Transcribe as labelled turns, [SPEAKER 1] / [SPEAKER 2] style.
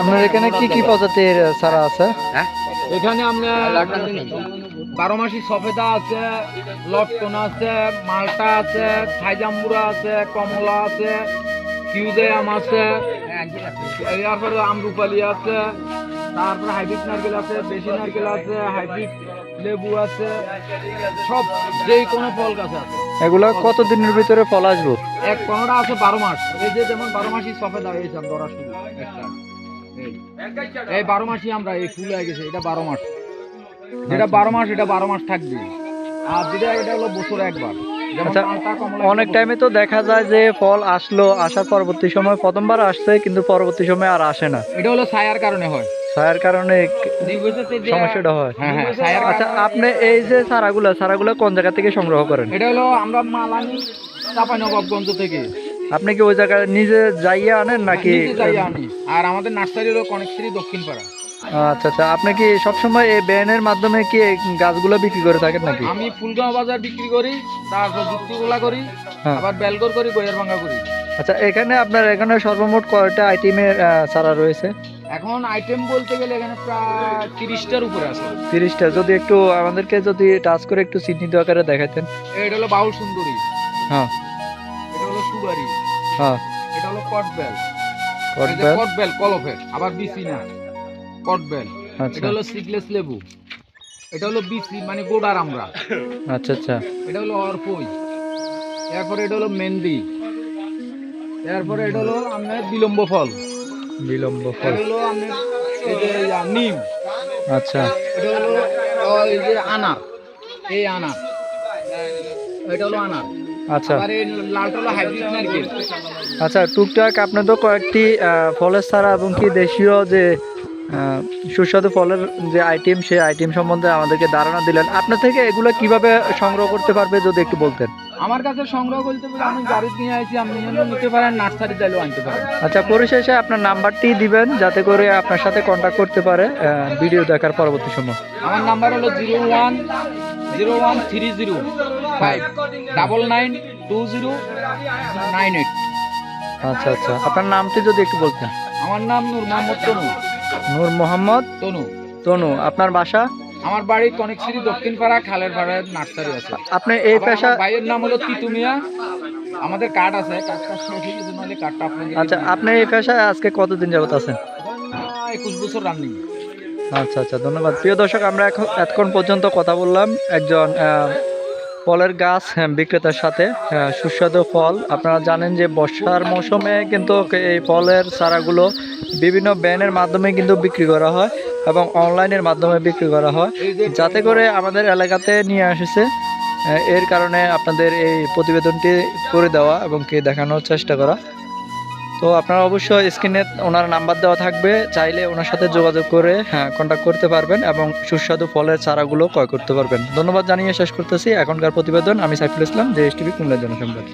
[SPEAKER 1] আপনার এখানে কি কি প্রজাতির চারা আছে?
[SPEAKER 2] এখানে আমরা বারো মাসি সফেদা আছে লটকন আছে মালটা আছে থাইজাম্বুরা আছে কমলা আছে কিউজে আম আছে আমরুপালি আছে। তারপরে হাইব্রিড নারকেল আছে দেশি নারকেল আছে হাইব্রিড লেবু আছে সব যেই কোনো ফল গাছ আছে।
[SPEAKER 1] এগুলা কত দিনের ভিতরে ফল আসব?
[SPEAKER 2] এক কোনোটা আছে বারো মাস। এই যে যেমন বারো মাসি সফেদা এই যে ধরা শুরু একটা। এই এই বারো মাসই আমরা এই ফুল হয়ে গেছে এটা বারো মাস। যেটা বারো মাস এটা বারো মাস থাকবে। আর যেটা এটা হলো বছরে একবার।
[SPEAKER 1] আচ্ছা, অনেক টাইমে তো দেখা যায় যে ফল আসলো আসার পরবর্তী সময় প্রথমবার আসছে কিন্তু পরবর্তী সময় আর আসে না।
[SPEAKER 2] এটা হলো ছায়ার কারণে হয়।
[SPEAKER 1] ছায়ার কারণে সমস্যাটা হয়।
[SPEAKER 2] হ্যাঁ হ্যাঁ ছায়ার
[SPEAKER 1] আচ্ছা আপনি এই যে চারাগুলা চারাগুলা কোন জায়গা থেকে সংগ্রহ করেন?
[SPEAKER 2] এটা হলো আমরা মালানি চাপাই নবাবগঞ্জ থেকে।
[SPEAKER 1] আপনি কি ওই জায়গায় নিজে যাইয়া আনেন নাকি
[SPEAKER 2] যাই আনি। আর আমাদের নার্সারি হলো কনেকশ্রী দক্ষিণ পাড়া
[SPEAKER 1] আচ্ছা আচ্ছা আপনি কি সবসময় এই ব্যানের মাধ্যমে কি গাছগুলো বিক্রি করে থাকেন নাকি?
[SPEAKER 2] আমি ফুলগাঁও বাজার বিক্রি করি তারপর যুক্তিগুলা করি
[SPEAKER 1] হ্যাঁ।
[SPEAKER 2] আবার বেলগর করি গইয়ার ভাঙ্গা করি।
[SPEAKER 1] আচ্ছা এখানে আপনার এখানে সর্বমোট কয়টা আইটেমের চারা রয়েছে?
[SPEAKER 2] এখন আইটেম বলতে গেলে এখানে প্রায় তিরিশটার উপরে আছে।
[SPEAKER 1] তিরিশটা। যদি একটু আমাদেরকে যদি টাচ করে একটু চিহ্নিত আকারে দেখাতেন।
[SPEAKER 2] এটা হলো বাউল সুন্দরী।
[SPEAKER 1] হ্যাঁ।
[SPEAKER 2] এটা হলো সুগারি
[SPEAKER 1] হ্যাঁ।
[SPEAKER 2] এটা হলো কটবেল।
[SPEAKER 1] কটবেল।
[SPEAKER 2] কটবেল কলফের আবার বিসি না। কটবেল।
[SPEAKER 1] আচ্ছা।
[SPEAKER 2] এটা হলো সিগলেস লেবু। এটা হলো বিসি মানে গোডার আমরা।
[SPEAKER 1] আচ্ছা আচ্ছা।
[SPEAKER 2] এটা হলো অর্পই এরপরে এটা হলো মেহেন্দি। এরপরে এটা হলো আপনার বিলম্ব ফল।
[SPEAKER 1] বিলম্ব ফল।
[SPEAKER 2] নিম।
[SPEAKER 1] আচ্ছা।
[SPEAKER 2] আনার। এই আনার। এটা হলো আনার।
[SPEAKER 1] আচ্ছা। আচ্ছা টুকটাক আপনার তো কয়েকটি ফলের ছাড়া এবং কি দেশীয় যে সুস্বাদু ফলের যে আইটেম সেই আইটেম সম্বন্ধে আমাদেরকে ধারণা দিলেন। আপনার থেকে এগুলো কীভাবে সংগ্রহ করতে পারবে যদি একটু বলতেন?
[SPEAKER 2] আমার কাছে সংগ্রহ করতে পারে আমি গাড়ি নিয়ে আসি আপনি নিতে পারেন নার্সারি চাইলেও আনতে পারেন।
[SPEAKER 1] আচ্ছা পরিশেষে আপনার নাম্বারটি দিবেন যাতে করে আপনার সাথে কন্ট্যাক্ট করতে পারে ভিডিও দেখার পরবর্তী সময়।
[SPEAKER 2] আমার নাম্বার হলো zero one zero one three zero five double nine two zero nine eight.
[SPEAKER 1] আচ্ছা আচ্ছা আপনার নামটি যদি একটু বলতেন।
[SPEAKER 2] আমার নাম নূর মোহাম্মদ তনু।
[SPEAKER 1] নূর মোহাম্মদ
[SPEAKER 2] তনু।
[SPEAKER 1] তনু আপনার বাসা?
[SPEAKER 2] আমার বাড়ি কনেকশ্রী দক্ষিণ পাড়া খালের পাড়ায় নার্সারি আছে।
[SPEAKER 1] আপনি এই পেশা
[SPEAKER 2] ভাইয়ের নাম হলো তিতুমিয়া আমাদের কার্ড আছে কার্ডটা শেষ নাহলে কার্ডটা আপনাকে
[SPEAKER 1] আচ্ছা আপনি এই পেশায় আজকে কতদিন যাবত আছেন?
[SPEAKER 2] একুশ বছর রানিং
[SPEAKER 1] আচ্ছা আচ্ছা ধন্যবাদ। প্রিয় দর্শক আমরা এখন এতক্ষণ পর্যন্ত কথা বললাম। একজন ফলের গাছ হ্যাঁ, বিক্রেতার সাথে আহ, সুস্বাদু ফল। আপনারা জানেন যে বর্ষার মৌসুমে কিন্তু এই ফলের চারাগুলো বিভিন্ন ব্যানের মাধ্যমে কিন্তু বিক্রি করা হয় এবং অনলাইনের মাধ্যমে বিক্রি করা হয়। যাতে করে আমাদের এলাকাতে নিয়ে আসেছে এর কারণে আপনাদের এই প্রতিবেদনটি করে দেওয়া এবং কি দেখানোর চেষ্টা করা। তো আপনারা অবশ্যই স্ক্রিনে ওনার নাম্বার দেওয়া থাকবে, চাইলে ওনার সাথে যোগাযোগ করে হ্যাঁ কন্ট্যাক্ট করতে পারবেন এবং সুস্বাদু ফলের চারাগুলো ক্রয় করতে পারবেন। ধন্যবাদ জানিয়ে শেষ করতেছি। এখনকার প্রতিবেদন, আমি Saiful Islam, J S TV জনসংবাদ